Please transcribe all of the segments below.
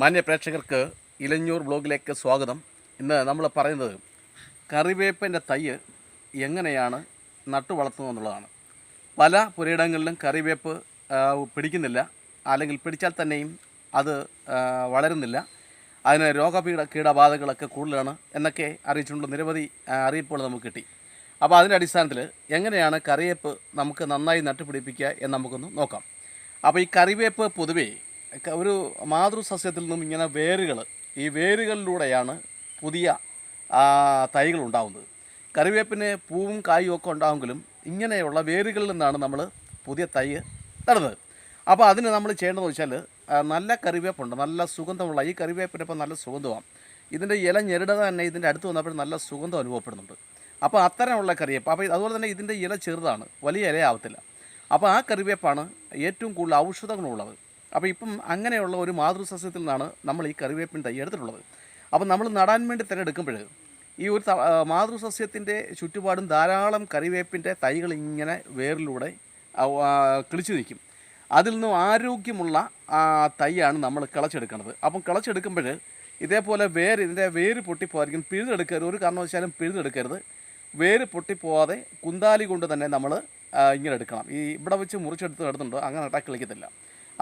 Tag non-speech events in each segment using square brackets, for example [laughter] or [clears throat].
മാന്യ പ്രേക്ഷകർക്ക് ഇലഞ്ഞൂർ ബ്ലോഗിലേക്ക് സ്വാഗതം. ഇന്ന് നമ്മൾ പറയുന്നത് കറിവേപ്പിന്റെ തൈ എങ്ങനെയാണ് നട്ടു വളർത്തുന്നത് എന്നുള്ളതാണ്. പല പുരയിടങ്ങളിലും കറിവേപ്പ് പിടിക്കുന്നില്ല. അല്ലെങ്കിൽ പിടിച്ചാൽ തന്നെയും അത് വളരുന്നില്ല. അതിന് രോഗപീഠ കീടബാധകളൊക്കെ കൂടുതലാണ് എന്നൊക്കെ അറിയിച്ചുകൊണ്ട് നിരവധി അറിയിപ്പുകൾ നമുക്ക് കിട്ടി. അപ്പോൾ അതിന്റെ അടിസ്ഥാനത്തിൽ എങ്ങനെയാണ് കറിവേപ്പ് നമുക്ക് നന്നായി നട്ടുപിടിപ്പിക്കുക എന്ന് നമുക്കൊന്ന് നോക്കാം. അപ്പോൾ ഈ കറിവേപ്പ് പൊതുവേ ഒരു മാതൃസസ്യത്തിൽ നിന്നും ഇങ്ങനെ വേരുകൾ ഈ വേരുകളിലൂടെയാണ് പുതിയ തൈകൾ ഉണ്ടാകുന്നത് കറിവേപ്പിന് പൂവും കായും ഒക്കെ ഉണ്ടാകുമെങ്കിലും ഇങ്ങനെയുള്ള വേരുകളിൽ നിന്നാണ് നമ്മൾ പുതിയ തൈ നടുന്നത്. അപ്പോൾ അതിന് നമ്മൾ ചെയ്യേണ്ടതെന്ന് വെച്ചാൽ നല്ല കറിവേപ്പുണ്ട് നല്ല സുഗന്ധമുള്ള ഈ കറിവേപ്പിന് ഇപ്പം നല്ല സുഗന്ധമാണ്. ഇതിന്റെ ഇല ഞെരുട തന്നെ ഇതിന്റെ അടുത്ത് വന്നപ്പോൾ നല്ല സുഗന്ധം അനുഭവപ്പെടുന്നുണ്ട്. അപ്പോൾ അത്തരമുള്ള കറിവേപ്പ് അപ്പോൾ അതുപോലെ തന്നെ ഇതിന്റെ ഇല ചെറുതാണ് വലിയ ഇലയാവത്തില്ല. അപ്പോൾ ആ കറിവേപ്പാണ് ഏറ്റവും കൂടുതൽ ഔഷധ ഗുണമുള്ളത് അപ്പോൾ ഇപ്പം അങ്ങനെയുള്ള ഒരു മാതൃസസ്യത്തിൽ നിന്നാണ് നമ്മൾ ഈ കറിവേപ്പിൻ തൈ എടുത്തിട്ടുള്ളത്. അപ്പോൾ നമ്മൾ നടാൻ വേണ്ടി തിരഞ്ഞെടുക്കുമ്പോൾ ഈ ഒരു മാതൃസസ്യത്തിന്റെ ചുറ്റുപാടും ധാരാളം കറിവേപ്പിന്റെ തൈകൾ ഇങ്ങനെ വേറിലൂടെ കിളിച്ചു നിൽക്കും. അതിൽ നിന്നും ആരോഗ്യമുള്ള തൈയാണ് നമ്മൾ കിളച്ചെടുക്കുന്നത് അപ്പം കിളച്ചെടുക്കുമ്പോൾ ഇതേപോലെ വേര് ഇതിന്റെ വേര് പൊട്ടിപ്പോകാതിരിക്കും പിഴുതെടുക്കരുത്. ഒരു കാരണവശാലും പിഴുതെടുക്കരുത്. വേര് പൊട്ടിപ്പോവാതെ കുന്താലി കൊണ്ട് തന്നെ നമ്മൾ ഇങ്ങനെ എടുക്കണം. ഈ ഇവിടെ വെച്ച് മുറിച്ചെടുത്ത് എടുത്തുണ്ട് അങ്ങനെ നട്ടാൽ കിളിക്കത്തില്ല.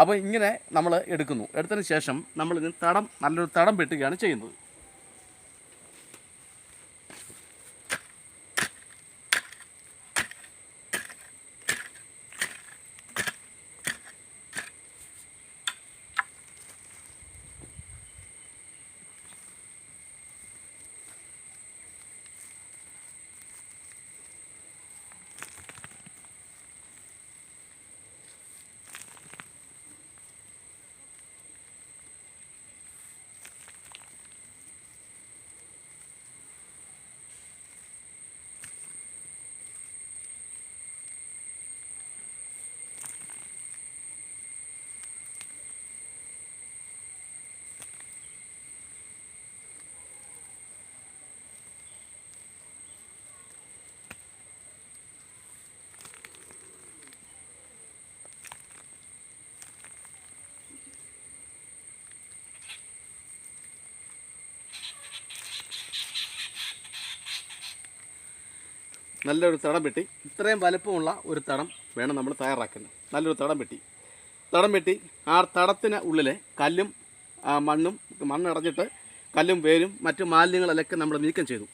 അപ്പോൾ ഇങ്ങനെ നമ്മൾ എടുക്കുന്നു. എടുത്തതിന് ശേഷം നമ്മൾ ഇതിന് തടം നല്ലൊരു തടം വെട്ടുകയാണ് ചെയ്യുന്നത്. നല്ലൊരു തടം വെട്ടി. ഇത്രയും വലുപ്പമുള്ള ഒരു തടം വേണം നമ്മൾ തയ്യാറാക്കുന്നത് നല്ലൊരു തടം വെട്ടി. തടം വെട്ടി ആ തടത്തിന് ഉള്ളിലെ കല്ലും മണ്ണും മണ്ണടഞ്ഞിട്ട് കല്ലും വേരും മറ്റു മാലിന്യങ്ങളെല്ലാം നമ്മൾ നീക്കം ചെയ്തു.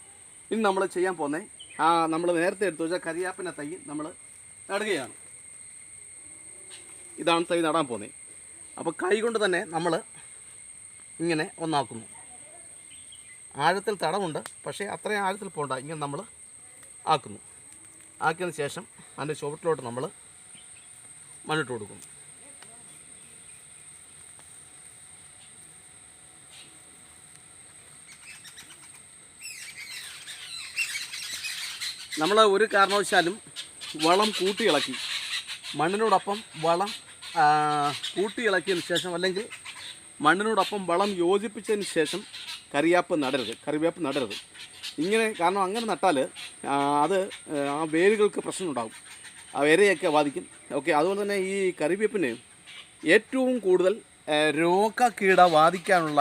ഇനി നമ്മൾ ചെയ്യാൻ പോകുന്നത് ആ നമ്മൾ നേരത്തെ എടുത്തു വെച്ചാൽ കരിയാപ്പിന്റെ തൈ നമ്മൾ നടുകയാണ്. ഇതാണ് തൈ നടാൻ പോകുന്നത് അപ്പോൾ കൈ കൊണ്ട് തന്നെ നമ്മൾ ഇങ്ങനെ ഒന്നാക്കുന്നു. ആഴത്തിൽ തടമുണ്ട് പക്ഷേ അത്രയും ആഴത്തിൽ പോകണ്ട ഇങ്ങനെ നമ്മൾ ആക്കുന്നു. ആക്കിയതിന് ശേഷം അതിന്റെ ചുവട്ടിലോട്ട് നമ്മൾ മണ്ണിട്ട് കൊടുക്കും നമ്മൾ ഒരു കാരണവശാലും വളം കൂട്ടി ഇളക്കി മണ്ണിനോടൊപ്പം വളം കൂട്ടി ഇളക്കിയതിന് ശേഷം അല്ലെങ്കിൽ മണ്ണിനോടൊപ്പം വളം യോജിപ്പിച്ചതിന് ശേഷം കറിയാപ്പ് നടരുത്. കറിവേപ്പ് നടരുത്. ഇങ്ങനെ കാരണം അങ്ങനെ നട്ടാൽ അത് ആ വേരുകൾക്ക് പ്രശ്നമുണ്ടാകും. ആ വേരയൊക്കെ ബാധിക്കും. ഓക്കെ അതുപോലെ തന്നെ ഈ കറിവേപ്പിന് ഏറ്റവും കൂടുതൽ രോഗകീട ബാധിക്കാനുള്ള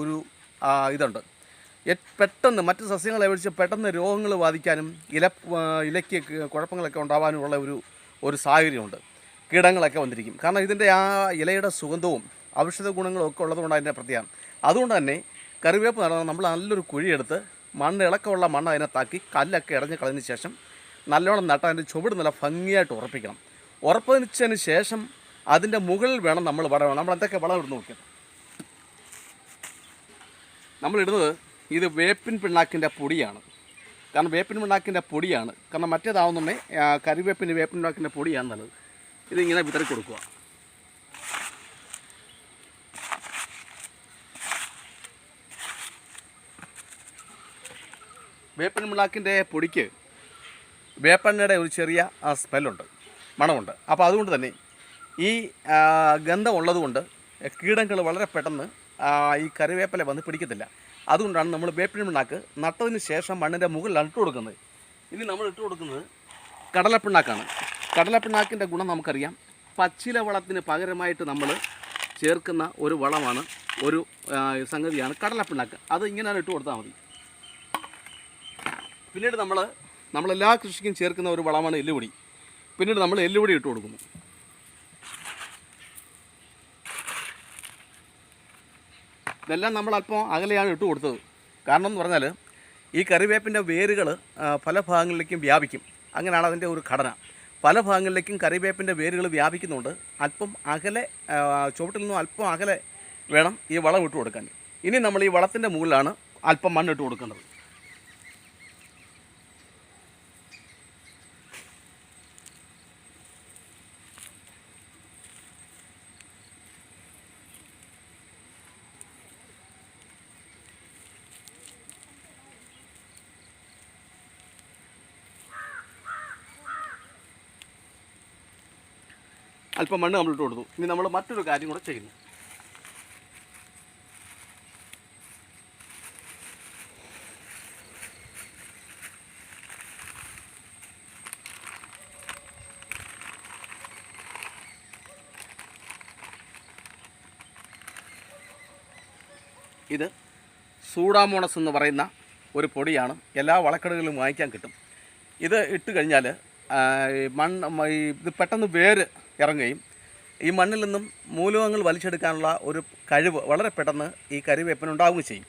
ഒരു ഇതുണ്ട്. പെട്ടെന്ന് മറ്റ് സസ്യങ്ങളെ അപേക്ഷിച്ച് പെട്ടെന്ന് രോഗങ്ങൾ ബാധിക്കാനും ഇല ഇലയ്ക്ക് കുഴപ്പങ്ങളൊക്കെ ഉണ്ടാവാനുമുള്ള ഒരു ഒരു സാഹചര്യമുണ്ട്. കീടങ്ങളൊക്കെ വന്നിരിക്കും. കാരണം ഇതിന്റെ ആ ഇലയുടെ സുഗന്ധവും ഔഷധ ഗുണങ്ങളും ഒക്കെ ഉള്ളതുകൊണ്ട് അതിന്റെ പ്രത്യേകം അതുകൊണ്ട് തന്നെ കറിവേപ്പ് നടന്നാൽ നമ്മൾ നല്ലൊരു കുഴിയെടുത്ത് മണ്ണ് ഇളക്കമുള്ള മണ്ണ് അതിനെ താക്കി കല്ലൊക്കെ ഇടഞ്ഞ് കളഞ്ഞ ശേഷം നല്ലോണം നട്ട അതിന്റെ ചുവട് നല്ല ഭംഗിയായിട്ട് ഉറപ്പിക്കണം. ഉറപ്പിച്ചതിന് ശേഷം അതിന്റെ മുകളിൽ വേണം നമ്മൾ വളം നമ്മൾ എന്തൊക്കെ വളം ഇടുന്നു നോക്കിയത് നമ്മളിടുന്നത് ഇത് വേപ്പിൻ പിണ്ണാക്കിന്റെ പൊടിയാണ്. കാരണം വേപ്പിൻ പിണ്ണാക്കിന്റെ പൊടിയാണ്. കാരണം മറ്റേതാവുന്നുണ്ടെങ്കിൽ കരിവേപ്പിന്റെ വേപ്പിൻ പിണ്ണാക്കിന്റെ പൊടിയാണ് നല്ലത്. ഇതിങ്ങനെ വിതറി കൊടുക്കുക. വേപ്പിൻ പിണ്ണാക്കിന്റെ പൊടിക്ക് വേപ്പെണ്ണയുടെ ഒരു ചെറിയ സ്മെല്ലുണ്ട് മണമുണ്ട്. അപ്പോൾ അതുകൊണ്ട് തന്നെ ഈ ഗന്ധം ഉള്ളതുകൊണ്ട് കീടങ്ങൾ വളരെ പെട്ടെന്ന് ഈ കറിവേപ്പില വന്ന് പിടിക്കത്തില്ല. അതുകൊണ്ടാണ് നമ്മൾ വേപ്പിൻ പിണ്ണാക്ക് നട്ടതിന് ശേഷം മണ്ണിന്റെ മുകളിലാണ് ഇട്ട് കൊടുക്കുന്നത്. ഇനി നമ്മൾ ഇട്ട് കൊടുക്കുന്നത് കടലപ്പിണ്ണാക്കാണ്. കടലപ്പിണ്ണാക്കിന്റെ ഗുണം നമുക്കറിയാം. പച്ചില വളത്തിന് പകരമായിട്ട് നമ്മൾ ചേർക്കുന്ന ഒരു വളമാണ് ഒരു സംഗതിയാണ് കടലപ്പിണ്ണാക്ക്. അത് ഇങ്ങനെ ഇട്ട് കൊടുത്താൽ മതി. പിന്നീട് നമ്മൾ നമ്മളെല്ലാ കൃഷിക്കും ചേർക്കുന്ന ഒരു വളമാണ് എല്ലുപൊടി. പിന്നീട് നമ്മൾ എല്ലുപൊടി ഇട്ട് കൊടുക്കുന്നു. ഇതെല്ലാം നമ്മൾ അല്പം അകലെയാണ് ഇട്ട് കൊടുത്തത്. കാരണം എന്ന് പറഞ്ഞാൽ ഈ കറിവേപ്പിന്റെ വേരുകൾ പല ഭാഗങ്ങളിലേക്കും വ്യാപിക്കും. അങ്ങനെയാണ് അതിന്റെ ഒരു ഘടന. പല ഭാഗങ്ങളിലേക്കും കറിവേപ്പിന്റെ വേരുകൾ വ്യാപിക്കുന്നുണ്ട്. അല്പം അകലെ ചുവട്ടിൽ നിന്നും അല്പം അകലെ വേണം ഈ വളം ഇട്ട് കൊടുക്കാൻ. ഇനി നമ്മൾ ഈ വളത്തിന്റെ മുകളിലാണ് അല്പം മണ്ണിട്ട് കൊടുക്കേണ്ടത്. അല്പം മണ്ണ് നമ്മൾ ഇട്ട് കൊടുത്തു. ഇനി നമ്മൾ മറ്റൊരു കാര്യം കൂടെ ചെയ്യുന്നു. ഇത് സൂഡാമോണസ് എന്ന് പറയുന്ന ഒരു പൊടിയാണ്. എല്ലാ വളക്കടകളിലും വാങ്ങിക്കാൻ കിട്ടും. ഇത് ഇട്ട് കഴിഞ്ഞാൽ മണ്ണ് ഇത് പെട്ടെന്ന് വേര് ഇറങ്ങുകയും ഈ മണ്ണിൽ നിന്നും മൂലകങ്ങൾ വലിച്ചെടുക്കാനുള്ള ഒരു കഴിവ് വളരെ പെട്ടെന്ന് ഈ കരിവേപ്പിന് ഉണ്ടാവുകയും ചെയ്യും.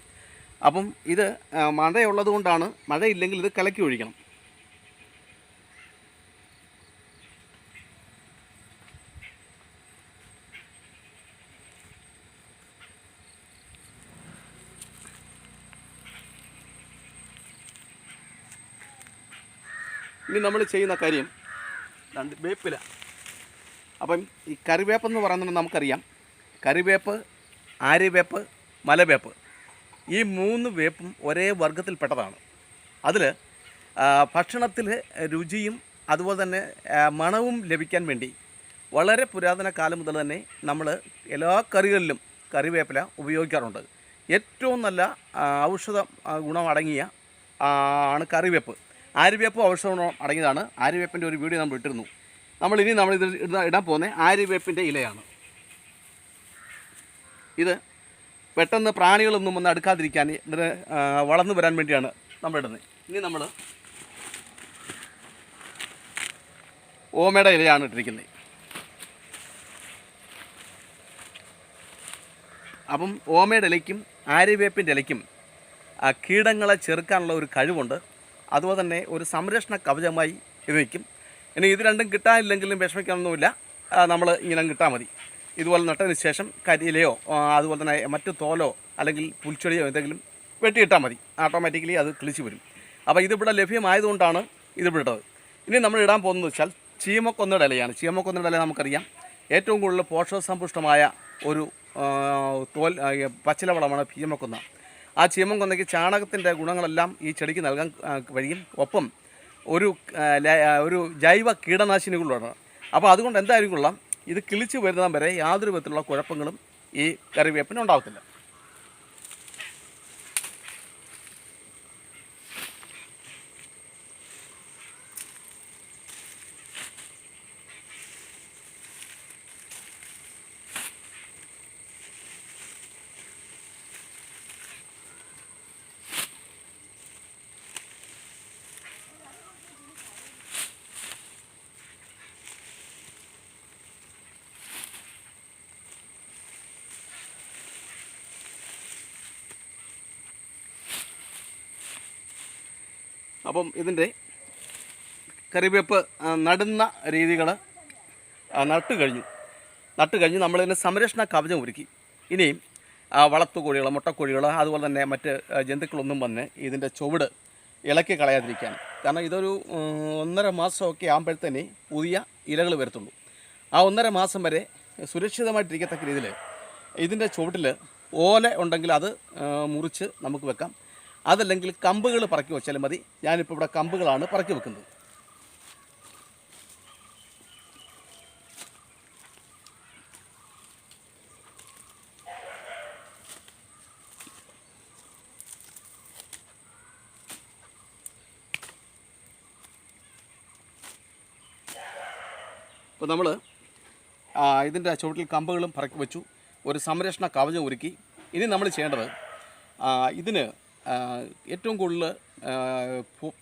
അപ്പം ഇത് മഴയുള്ളത് കൊണ്ടാണ് മഴയില്ലെങ്കിൽ ഇത് കലക്കി ഒഴിക്കണം. ഇനി നമ്മൾ ചെയ്യുന്ന കാര്യം രണ്ട് വേപ്പില. അപ്പം ഈ കറിവേപ്പെന്ന് പറയുന്നത് നമുക്കറിയാം. കറിവേപ്പ് ആര്യവേപ്പ് മലവേപ്പ്. ഈ മൂന്ന് വേപ്പും ഒരേ വർഗത്തിൽപ്പെട്ടതാണ് അതിൽ ഭക്ഷണത്തിൽ രുചിയും അതുപോലെ തന്നെ മണവും ലഭിക്കാൻ വേണ്ടി വളരെ പുരാതന കാലം മുതൽ തന്നെ നമ്മൾ എല്ലാ കറികളിലും കറിവേപ്പില ഉപയോഗിക്കാറുണ്ട്. ഏറ്റവും നല്ല ഔഷധ ഗുണമടങ്ങിയ ആണ് കറിവേപ്പ്. ആര്യവേപ്പ് ഔഷധ ഗുണം അടങ്ങിയതാണ്. ആര്യവേപ്പിന്റെ ഒരു വീഡിയോ നമ്മൾ ഇട്ടിരുന്നു. നമ്മൾ ഇനി നമ്മൾ ഇത് ഇടാൻ പോകുന്നത് ആര്യവേപ്പിന്റെ ഇലയാണ്. ഇത് പെട്ടെന്ന് പ്രാണികളൊന്നും ഒന്ന് അടുക്കാതിരിക്കാൻ ഇതിന് വളർന്നു വരാൻ വേണ്ടിയാണ് നമ്മൾ ഇടുന്നത്. ഇനി നമ്മൾ ഓമയുടെ ഇലയാണ് ഇട്ടിരിക്കുന്നത്. അപ്പം ഓമയുടെ ഇലയ്ക്കും ആര്യവേപ്പിന്റെ ഇലയ്ക്കും കീടങ്ങളെ ചെറുക്കാനുള്ള ഒരു കഴിവുണ്ട്. അതുപോലെ തന്നെ ഒരു സംരക്ഷണ കവചമായി ഇത് ഇനി ഇത് രണ്ടും കിട്ടാനില്ലെങ്കിലും വിഷമിക്കാനൊന്നുമില്ല. നമ്മൾ ഇങ്ങനെ കിട്ടാൽ മതി. ഇതുപോലെ നട്ടതിന് ശേഷം കരിയിലയോ അതുപോലെ തന്നെ മറ്റ് തോലോ അല്ലെങ്കിൽ പുൽച്ചെടിയോ എന്തെങ്കിലും വെട്ടിയിട്ടാൽ മതി. ഓട്ടോമാറ്റിക്കലി അത് കിളിച്ച് വരും. അപ്പോൾ ഇതിവിടെ ലഭ്യമായതുകൊണ്ടാണ് ഇത് ഇട്ടത് ഇനി നമ്മൾ ഇടാൻ പോകുന്നത് വെച്ചാൽ ചീമക്കൊന്നയുടെ ഇലയാണ്. ചീമക്കൊന്നയുടെ ഇല നമുക്കറിയാം. ഏറ്റവും കൂടുതൽ പോഷകസമ്പുഷ്ടമായ ഒരു തോൽ പച്ചില വളമാണ് ചീമക്കൊന്ന ആ ചീമക്കൊന്നയ്ക്ക് ചാണകത്തിന്റെ ഗുണങ്ങളെല്ലാം ഈ ചെടിക്ക് നൽകാൻ കഴിയും ഒപ്പം ഒരു ഒരു ജൈവ കീടനാശിനികളാണ് അപ്പോൾ അതുകൊണ്ട് എന്തായാലും കൊള്ളാം. ഇത് കിളിച്ച് വരുന്ന വരെ യാതൊരു വിധത്തിലുള്ള കുഴപ്പങ്ങളും ഈ കറിവേപ്പിന് ഉണ്ടാകത്തില്ല അപ്പം ഇതിന്റെ കറിവേപ്പ് നടുന്ന രീതികൾ നട്ട് കഴിഞ്ഞു. നട്ട് കഴിഞ്ഞ് നമ്മളിതിന് സംരക്ഷണ കവചം ഒരുക്കി. ഇനിയും വളർത്തുകോഴികൾ മുട്ടക്കോഴികൾ അതുപോലെ തന്നെ മറ്റ് ജന്തുക്കളൊന്നും വന്ന് ഇതിന്റെ ചുവട് ഇളക്കി കളയാതിരിക്കാൻ കാരണം ഇതൊരു ഒന്നര മാസമൊക്കെ ആകുമ്പോഴത്തേനെ പുതിയ ഇലകൾ വരത്തുള്ളൂ. ആ ഒന്നര മാസം വരെ സുരക്ഷിതമായിട്ടിരിക്കത്തക്ക രീതിയിൽ ഇതിന്റെ ചുവട്ടിൽ ഓല ഉണ്ടെങ്കിൽ അത് മുറിച്ച് നമുക്ക് വെക്കാം. അതല്ലെങ്കിൽ കമ്പുകൾ പറക്കി വെച്ചാലും മതി. ഞാനിപ്പോൾ ഇവിടെ കമ്പുകളാണ് പറക്കി വെക്കുന്നത്. ഇപ്പോൾ നമ്മൾ ഇതിന്റെ ചുവട്ടിൽ കമ്പുകളും പറക്കി വെച്ചു. ഒരു സംരക്ഷണ കവചം ഒരുക്കി. ഇനി നമ്മൾ ചെയ്യേണ്ടത് ഇതിന് ഏറ്റവും കൂടുതൽ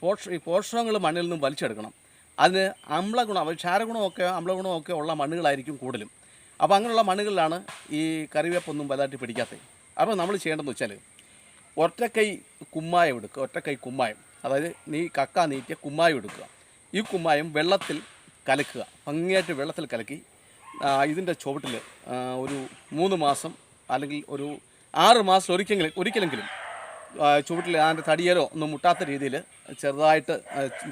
പോഷ പോഷകങ്ങൾ മണ്ണിൽ നിന്നും വലിച്ചെടുക്കണം. അതിന് അമ്ലഗുണം ക്ഷാരഗുണമൊക്കെ അമ്ലഗുണമൊക്കെ ഉള്ള മണ്ണുകളായിരിക്കും കൂടുതലും. അപ്പോൾ അങ്ങനെയുള്ള മണ്ണുകളിലാണ് ഈ കറിവേപ്പൊന്നും വലുതായിട്ട് പിടിക്കാത്തത്. അപ്പോൾ നമ്മൾ ചെയ്യേണ്ടതെന്ന് വെച്ചാൽ ഒറ്റക്കൈ കുമ്മായം എടുക്കുക ഒറ്റക്കൈ കുമ്മായം. അതായത് നീ കക്ക നീറ്റിയ കുമ്മായം എടുക്കുക. ഈ കുമ്മായം വെള്ളത്തിൽ കലക്കുക ഭംഗിയായിട്ട് വെള്ളത്തിൽ കലക്കി ഇതിന്റെ ചുവട്ടിൽ ഒരു മൂന്ന് മാസം അല്ലെങ്കിൽ ഒരു ആറ് മാസം ഒരിക്കലെങ്കിലും ഒരിക്കലെങ്കിലും ചുവട്ടിൽ അതിന്റെ തടിയലോ ഒന്നും മുട്ടാത്ത രീതിയിൽ ചെറുതായിട്ട്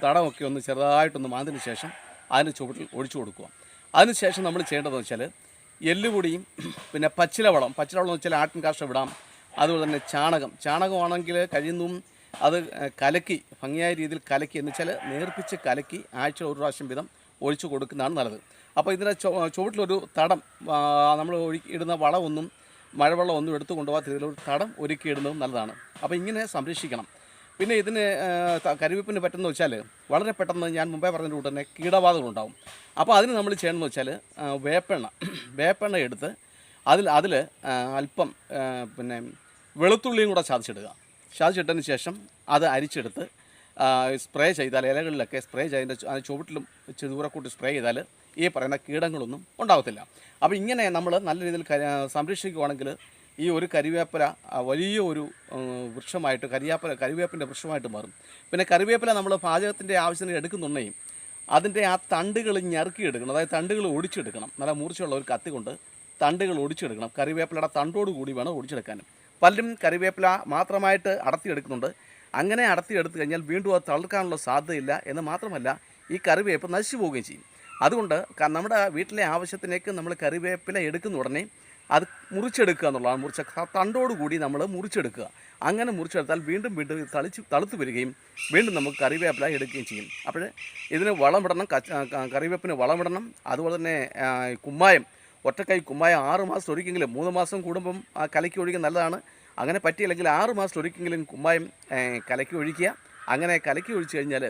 തടമൊക്കെ ഒന്ന് ചെറുതായിട്ടൊന്ന് മാന്തിന് ശേഷം അതിന് ചുവട്ടിൽ ഒഴിച്ചു കൊടുക്കുക. അതിനുശേഷം നമ്മൾ ചെയ്യേണ്ടതെന്ന് വെച്ചാൽ എല്ലുപൊടിയും പിന്നെ പച്ചിലവളം. പച്ചിലവളം എന്ന് വെച്ചാൽ ആട്ടിൻ കാഷ്ടം വിടാം അതുപോലെ തന്നെ ചാണകം. ചാണകമാണെങ്കിൽ കഴിയുന്നതും അത് കലക്കി ഭംഗിയായ രീതിയിൽ കലക്കി എന്ന് വെച്ചാൽ നേർപ്പിച്ച് കലക്കി ആഴ്ച ഒരു പ്രാവശ്യം വീതം ഒഴിച്ചു കൊടുക്കുന്നതാണ് നല്ലത്. അപ്പോൾ ഇതിന്റെ ചുവ ചുവട്ടിലൊരു തടം നമ്മൾ ഒഴുക്കി ഇടുന്ന വളമൊന്നും മഴവെള്ളം ഒന്നും എടുത്തു കൊണ്ടുപോകാത്ത രീതിയിൽ ഒരു തടം ഒരുക്കിയിടുന്നതും നല്ലതാണ്. അപ്പോൾ ഇങ്ങനെ സംരക്ഷിക്കണം. പിന്നെ ഇതിന് കരിവേപ്പിന് പറ്റുന്ന വെച്ചാൽ വളരെ പെട്ടെന്ന് ഞാൻ മുമ്പേ പറഞ്ഞ കൂടെ തന്നെ കീടബാധകളുണ്ടാവും അപ്പോൾ അതിന് നമ്മൾ ചെയ്യണമെന്ന് വെച്ചാൽ വേപ്പെണ്ണ [clears throat] വേപ്പെണ്ണ എടുത്ത് അതിൽ അതിൽ അല്പം പിന്നെ വെളുത്തുള്ളിയും കൂടെ ചതച്ചിടുക. ചതച്ചിട്ടതിന് ശേഷം അത് അരിച്ചെടുത്ത് സ്പ്രേ ചെയ്താൽ ഇലകളിലൊക്കെ സ്പ്രേ ചെയ്തതിന്റെ അതിന് ചുവട്ടിലും കൂട്ടി സ്പ്രേ ചെയ്താൽ ഈ പറയുന്ന കീടങ്ങളൊന്നും ഉണ്ടാകത്തില്ല അപ്പോൾ ഇങ്ങനെ നമ്മൾ നല്ല രീതിയിൽ സംരക്ഷിക്കുകയാണെങ്കിൽ ഈ ഒരു കരിവേപ്പില വലിയ ഒരു വൃക്ഷമായിട്ട് കരിയാപ്പില കരിവേപ്പിന്റെ വൃക്ഷമായിട്ട് മാറും. പിന്നെ കരിവേപ്പില നമ്മൾ പാചകത്തിന്റെ ആവശ്യത്തിന് എടുക്കുന്നുണ്ടെങ്കിൽ അതിന്റെ ആ തണ്ടുകൾ ഞെറുക്കിയെടുക്കണം. അതായത് തണ്ടുകൾ ഒടിച്ചെടുക്കണം. നല്ല മൂർച്ചയുള്ള ഒരു കത്തി കൊണ്ട് തണ്ടുകൾ ഒടിച്ചെടുക്കണം. കറിവേപ്പിലയുടെ തണ്ടോട് കൂടി വേണം ഒടിച്ചെടുക്കാനും. പലരും കറിവേപ്പില മാത്രമായിട്ട് അടർത്തിയെടുക്കുന്നുണ്ട് അങ്ങനെ അടർത്തിയെടുത്തു കഴിഞ്ഞാൽ വീണ്ടും അത് തളർക്കാനുള്ള സാധ്യതയില്ല. എന്ന് മാത്രമല്ല ഈ കറിവേപ്പ് നശിച്ചു പോവുകയും ചെയ്യും. അതുകൊണ്ട് നമ്മുടെ വീട്ടിലെ ആവശ്യത്തിലേക്ക് നമ്മൾ കറിവേപ്പില എടുക്കുന്ന ഉടനെ അത് മുറിച്ചെടുക്കുക എന്നുള്ളതാണ് മുറിച്ച തണ്ടോടുകൂടി നമ്മൾ മുറിച്ചെടുക്കുക. അങ്ങനെ മുറിച്ചെടുത്താൽ വീണ്ടും വീണ്ടും തളിച്ച് തളുത്ത് വരികയും വീണ്ടും നമുക്ക് കറിവേപ്പില എടുക്കുകയും ചെയ്യും. അപ്പോൾ ഇതിന് വളമിടണം കറിവേപ്പിന് വളമിടണം അതുപോലെ തന്നെ കുമ്മായം ഒറ്റക്കൈ കുമ്മായം ആറ് മാസം ഒരിക്കെങ്കിലും മൂന്ന് മാസം കൂടുമ്പം കലക്കി ഒഴിക്കുക നല്ലതാണ്. അങ്ങനെ പറ്റിയില്ലെങ്കിൽ ആറ് മാസം ഒരിക്കെങ്കിലും കുമ്മായം കലക്കി ഒഴിക്കുക. അങ്ങനെ കലക്കി ഒഴിച്ചു കഴിഞ്ഞാൽ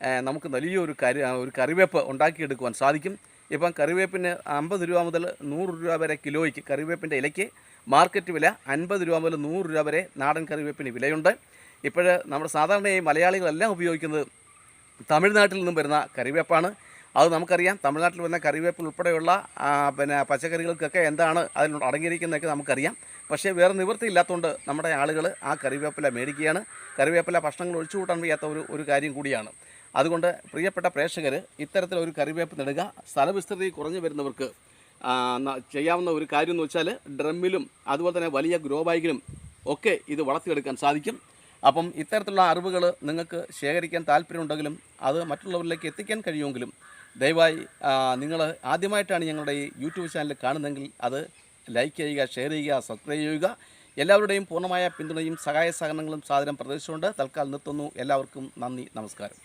നമുക്ക് വലിയൊരു കരി ഒരു കറിവേപ്പ് ഉണ്ടാക്കിയെടുക്കുവാൻ സാധിക്കും. ഇപ്പം കറിവേപ്പിന് അമ്പത് രൂപ മുതൽ നൂറ് രൂപ വരെ കിലോയ്ക്ക് കറിവേപ്പിന്റെ ഇലയ്ക്ക് മാർക്കറ്റ് വില അൻപത് രൂപ മുതൽ നൂറ് രൂപ വരെ നാടൻ കറിവേപ്പിന് വിലയുണ്ട്. ഇപ്പോൾ നമ്മുടെ സാധാരണയായി മലയാളികളെല്ലാം ഉപയോഗിക്കുന്നത് തമിഴ്നാട്ടിൽ നിന്നും വരുന്ന കറിവേപ്പാണ്. അത് നമുക്കറിയാം. തമിഴ്നാട്ടിൽ വരുന്ന കറിവേപ്പ് ഉൾപ്പെടെയുള്ള പിന്നെ പച്ചക്കറികൾക്കൊക്കെ എന്താണ് അതിനോട് അടങ്ങിയിരിക്കുന്നതൊക്കെ നമുക്കറിയാം. പക്ഷേ വേറെ നിവൃത്തിയില്ലാത്തതുകൊണ്ട് നമ്മുടെ ആളുകൾ ആ കറിവേപ്പില മേടിക്കുകയാണ്. കറിവേപ്പില ഭക്ഷണങ്ങൾ ഒഴിച്ചു കൂട്ടാൻ വയ്യാത്ത ഒരു ഒരു കാര്യം കൂടിയാണ്. അതുകൊണ്ട് പ്രിയപ്പെട്ട പ്രേക്ഷകർ ഇത്തരത്തിലൊരു കറിവേപ്പ് നടുക സ്ഥലവിസ്തൃതി കുറഞ്ഞു വരുന്നവർക്ക് ചെയ്യാവുന്ന ഒരു കാര്യം എന്ന് വെച്ചാൽ ഡ്രമ്മിലും അതുപോലെ തന്നെ വലിയ ഗ്രോ ബാഗിലും ഒക്കെ ഇത് വളർത്തിയെടുക്കാൻ സാധിക്കും. അപ്പം ഇത്തരത്തിലുള്ള അറിവുകൾ നിങ്ങൾക്ക് ശേഖരിക്കാൻ താല്പര്യമുണ്ടെങ്കിലും അത് മറ്റുള്ളവരിലേക്ക് എത്തിക്കാൻ കഴിയുമെങ്കിലും ദയവായി നിങ്ങൾ ആദ്യമായിട്ടാണ് ഞങ്ങളുടെ ഈ യൂട്യൂബ് ചാനൽ കാണുന്നതെങ്കിൽ അത് ലൈക്ക് ചെയ്യുക ഷെയർ ചെയ്യുക സബ്സ്ക്രൈബ് ചെയ്യുക. എല്ലാവരുടെയും പൂർണമായ പിന്തുണയും സഹായ സഹകരണങ്ങളും സാധനം പ്രതീക്ഷിച്ചുകൊണ്ട് തൽക്കാലം നിർത്തുന്നു. എല്ലാവർക്കും നന്ദി നമസ്കാരം.